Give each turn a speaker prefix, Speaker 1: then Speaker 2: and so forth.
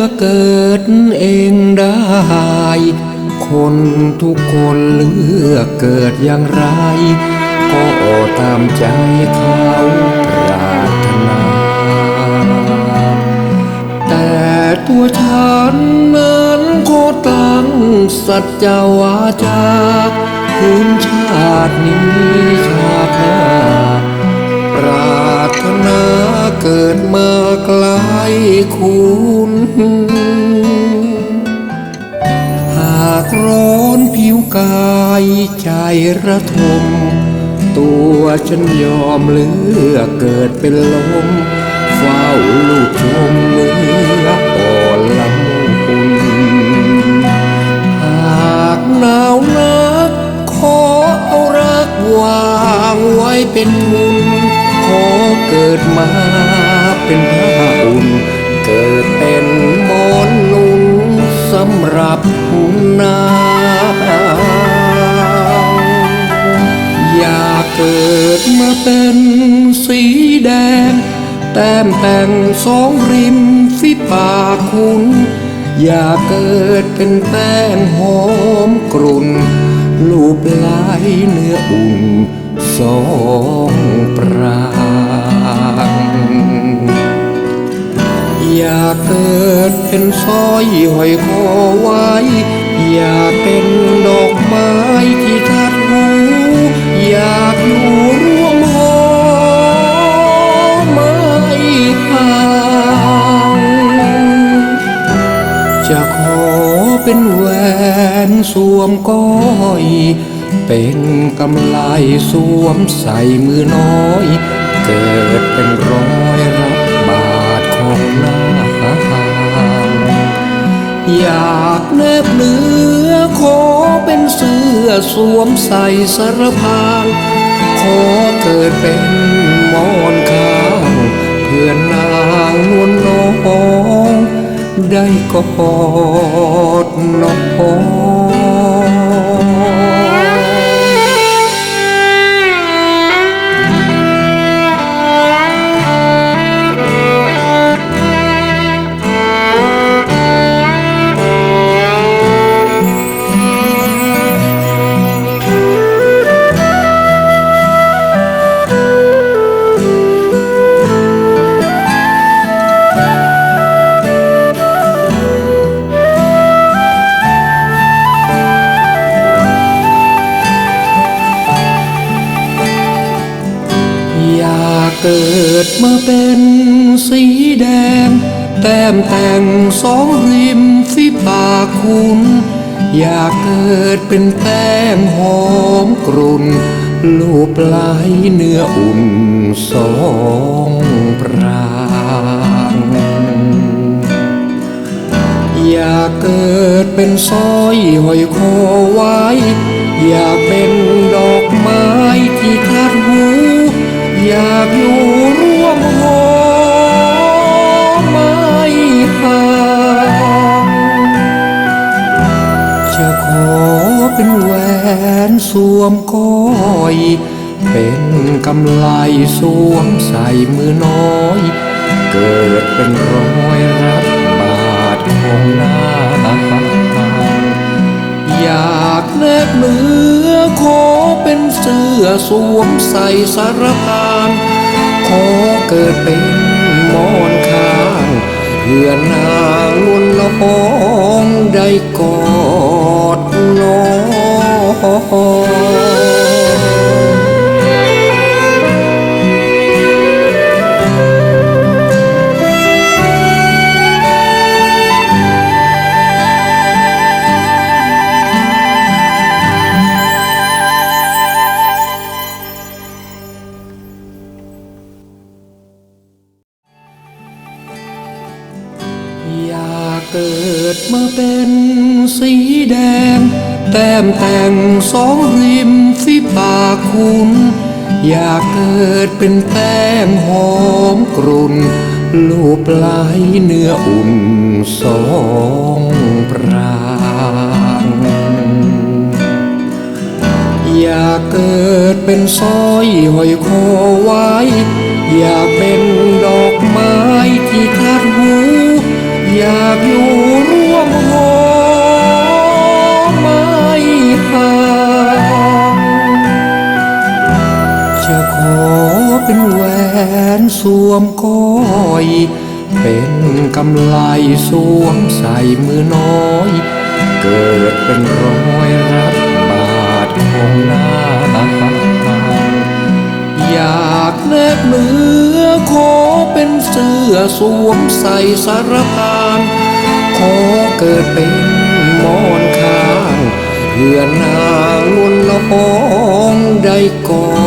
Speaker 1: ือเกิดเองได้ คนทุกคนเลือกเกิดอย่างไร ก็ตามใจเขาปรารถนา แต่ตัวฉันนั้นก็ตั้งสัจจวาจาคืนชาตินี้ กายใจระทม ตัวฉันยอมเลือกเกิดเป็นลม เฝ้าลูกชมเนื้ออ่อนละมุนหากหนาวนัก ขอเอารักวางไว้เป็นทุนขอเกิดมาเป็นผ้าอุ่น เกิดเป็นมอนนุ่งสำหรับนา มาเป็นสีแดง แต้มแต่งสองริมฝีปากคุณ อยากเกิดเป็นแป้งหอมกรุ่นลูบลายเนื้ออุ่นสองปรางอยากเกิดเป็นสร้อยห้อยคอไว้ อยากเป็นดอกไม้ที่ทัดหูอยา เป็นแหวนสวมก้อย เป็นกำไลสวมใส่มือน้อย เกิดเป็นรอยรับบาทของนางอยากแนบเนื้อขอเป็นเสื้อสวมใส่สารพางขอเกิดเป็นมอนข้างเพื่อนนางนวลน้องได้กอด นกโพ เกิดมาเป็นสีแดง แต้มแต่งสองริมฝีปากคุณอยากเกิดเป็นแป้งหอมกรุ่นลูบไหลเนื้ออุ่นสองปรางอยากเกิดเป็นสร้อยห้อยคอไว้ อยากเป็นากอยู่ร่วมหอไม้ห่างจะขอเป็นแหวนสวมก้อย เป็นกำไลสวมใส่มือน้อย เกิดเป็นรอยรับบาทของนาอยากแนบเนื้อขอเป็นเสื้อสวมใส่สารพาง ขอเกิดเป็นมอนข้างเพื่อนางนลน้องได้กอดน้อง เป็นสีแดง แต้มแต่งสองริมฝีปากคุณ อยากเกิดเป็นแป้งหอมกรุ่น ลูบไหลเนื้ออุ่นสองปรางอยากเกิดเป็นสร้อยห้อยคอไว้ อยากเป็นดอกไม้ เป็นแหวนสวมก้อย เป็นกำไลสวมใส่มือน้อย เกิดเป็นรอยรักบาดของนาอยากแนบเนื้อขอเป็นเสื้อสวมใส่สารพานขอเกิดเป็นมอนข้างเพื่อนางนวลน้องได้ก่อน